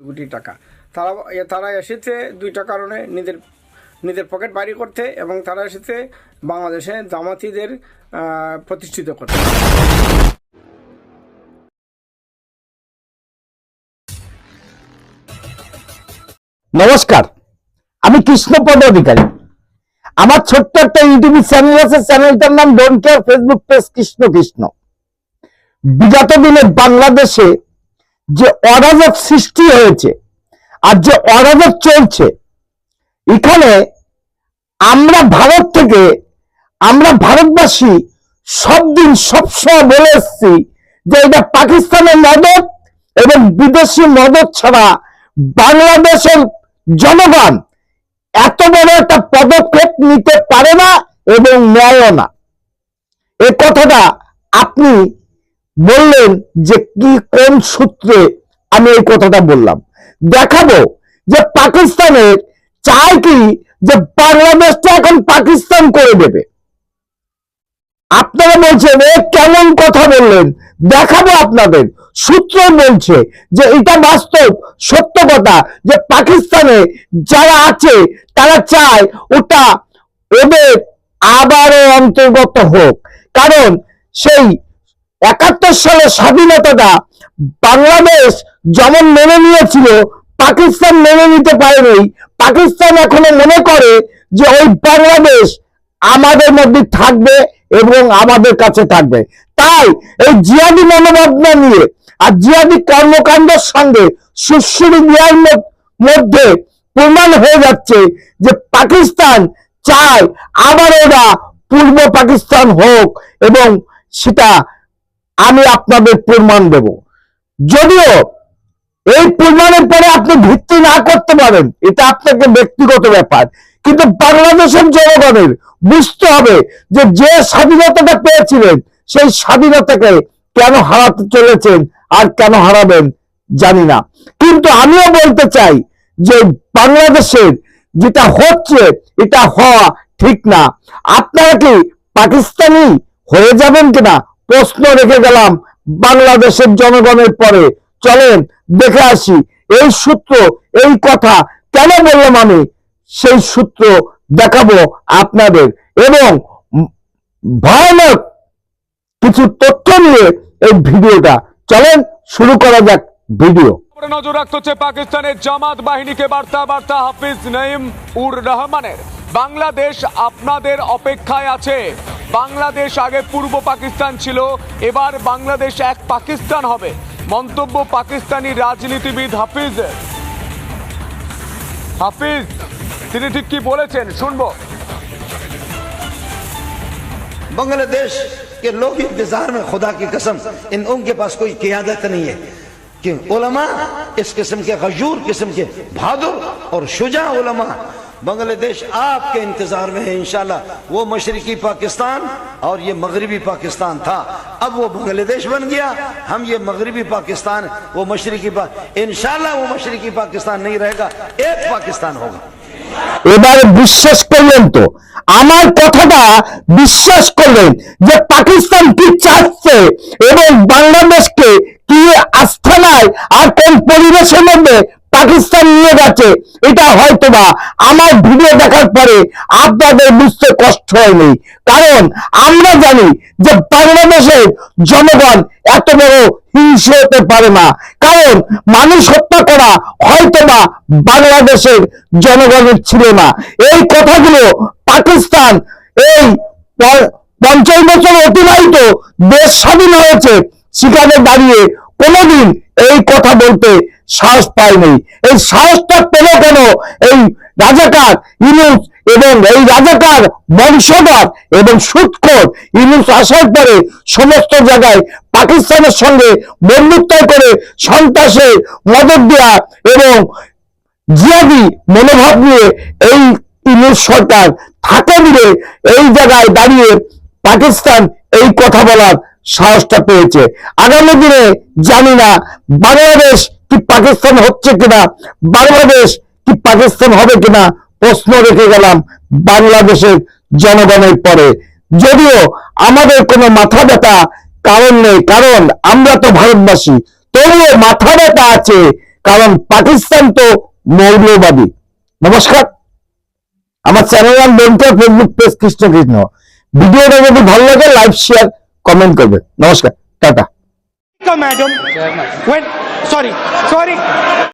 কোটি টাকা। তারা তারা এসেছে দুইটা কারণে নিজের নিজের পকেট বাড়ি করতে এবং তারা এসেছে বাংলাদেশে জামাতিদের প্রতিষ্ঠিত করতে। নমস্কার, আমি কৃষ্ণপদ অধিকারী। আমার ছোট্ট একটা ইউটিউব চ্যানেল আছে, চ্যানেলটার নাম don't care Facebook page Krishna Krishna. বিগত দিনে বাংলাদেশে যে অরাজক সৃষ্টি হয়েছে আর যে অরাজক চলছে, এখানে আমরা ভারত থেকে, আমরা ভারতবাসী সব দিন সবসময় বলে এসছি যে এটা পাকিস্তানের মদত এবং বিদেশি মদত ছাড়া বাংলাদেশের জনগণ এত বড় একটা পদক্ষেপ নিতে পারে না এবং নেয়ও না। এ কথাটা আপনি বললেন যে কি কোন সূত্রে আমি এই কথাটা বললাম। দেখাবো যে পাকিস্তানের চায় কি যে বাংলাদেশটা এখন পাকিস্তান করে দেবে। আপনারা বলছেন, এ কেমন কথা বললেন? দেখাবো আপনাদের। সূত্র বলছে যে এটা বাস্তব, সত্য কথা যে পাকিস্তানে যারা আছে, তারা চায় ওটা ওদের আবারও অন্তর্গত হোক। কারণ সেই একাত্তর সালে স্বাধীনতাটা বাংলাদেশ যেমন মেনে নিয়েছিল, পাকিস্তান মেনে নিতে পারেনি। পাকিস্তান এখনও মনে করে যে ওই বাংলাদেশ আমাদের মধ্যে থাকবে এবং আমাদের কাছে থাকবে। তাই এই জিয়াদি মনোভাবনা নিয়ে আর জিয়াদি কর্মকাণ্ডের সঙ্গে সুশ্রী দিয়ার মধ্যে প্রমাণ হয়ে যাচ্ছে যে পাকিস্তান চায় আবার ওরা পূর্ব পাকিস্তান হোক এবং সেটা আমি আপনাদের প্রমাণ দেব। যদিও এই প্রমাণের পরে আপনি ভিত্তি না করতে পারেন, এটা আপনাকে ব্যক্তিগত ব্যাপার। কিন্তু বাংলাদেশের জনগণের বুঝতে হবে যে যে স্বাধীনতাটা পেয়েছিলেন, সেই স্বাধীনতাকে কেন হারাতে চলেছেন আর কেন হারাবেন জানি না। কিন্তু আমিও বলতে চাই যে বাংলাদেশের যেটা হচ্ছে, এটা হওয়া ঠিক না। আপনারা কি পাকিস্তানি হয়ে যাবেন কিনা প্রশ্ন রেখে গেলাম বাংলাদেশের জনগণের পরে। চলেন দেখে আসি, এই সূত্র, এই কথা কেন বললাম আমি? সেই সূত্র দেখাবো আপনাদের। এবং ভয়ানক কিছু তথ্য নিয়ে এই ভিডিওটা। চলেন শুরু করা যাক ভিডিও। নজর রাখতে হচ্ছে পাকিস্তানের জামাত বাহিনীকে। বার্তা বার্তা, হাফিজ নঈম উর রহমানের। বাংলাদেশ আপনাদের অপেক্ষায় আছে। বাংলাদেশ আগে পূর্ব পাকিস্তান ছিল এবার বাংলাদেশ এক পাকিস্তান হবে মন্তব্য পাকিস্তানি রাজনীতিবিদ হাফিজের হাফিজ তিনি ঠিক কি বলেছেন শুনবো बांग्लादेश के लोग इंतजार में खुदा की कसम इन उनके पास कोई कियादत नहीं है कि उलमा इस किस्म के गजूर किस्म के बहादुर और शुजा उलमा बांग्लादेश आपके इंतजार में है इंशाल्लाह वो मशरकी पाकिस्तान और ये मगरबी पाकिस्तान था अब वो बांग्लादेश बन गया हम ये मगरबी पाकिस्तान वो मशरकी पा इंशाल्लाह वो मशरकी पाकिस्तान नहीं रहेगा एक पाकिस्तान होगा এবারে বিশ্বাস করলেন তো আমার কথাটা বিশ্বাস করলেন যে পাকিস্তান কি চাচ্ছে এবং বাংলাদেশকে কি আস্থানায় আর কোন পরিবেশের মধ্যে পাকিস্তান নিয়ে গেছে, এটা হয়তো বা। আমার ভিডিও দেখার পরে আপনাদের বুঝতে কষ্ট হয়নি। কারণ আমরা জানি যে বাংলাদেশের জনগণ এত বড় হিংসে হতে পারে না। কারণ মানুষ হত্যা করা হয়তোবা বাংলাদেশের জনগণের ছিল না। এই কথাগুলো পাকিস্তান এই পঞ্চাশ বছর অতিবাহিত দেশ স্বাধীন হয়েছে, সেখানে দাঁড়িয়ে কোনোদিন এই কথা বলতে সাহস পায়নি এই সাহসটা পেল কেন? এই রাজাকার ইনুস এবং এই রাজাকার বংশধর এবং সুৎখর ইনুস আসার পরে সমস্ত জায়গায় পাকিস্তানের সঙ্গে বন্ধুত্ব করে সন্ত্রাসে মদত দেওয়া এবং জিয়াদি মনোভাব নিয়ে এই ইংরেজ সরকার থাকে দিলে এই জায়গায় দাঁড়িয়ে পাকিস্তান এই কথা বলার সাহসটা পেয়েছে। আগামী দিনে জানি না, বাংলাদেশ কি পাকিস্তান হচ্ছে কিনা? বাংলাদেশ কি পাকিস্তান হবে কিনা? প্রশ্ন রেখে গেলাম বাংলাদেশের জনগণের পরে। যদিও আমাদের কোনো মাথা ব্যথা কারণ নেই, কারণ আমরা তো ভারতবাসী। তবুও মাথা ব্যথা আছে, কারণ পাকিস্তান তো মৌলবাদী। নমস্কার। আমার চ্যানেল নাম বন্ধু ফেসবুক পেজ কৃষ্ণ কৃষ্ণ ভিডিওটা যদি ভালো লাগে লাইক শেয়ার কমেন্ট করবে নমস্কার, tata. Madam. When, sorry, sorry.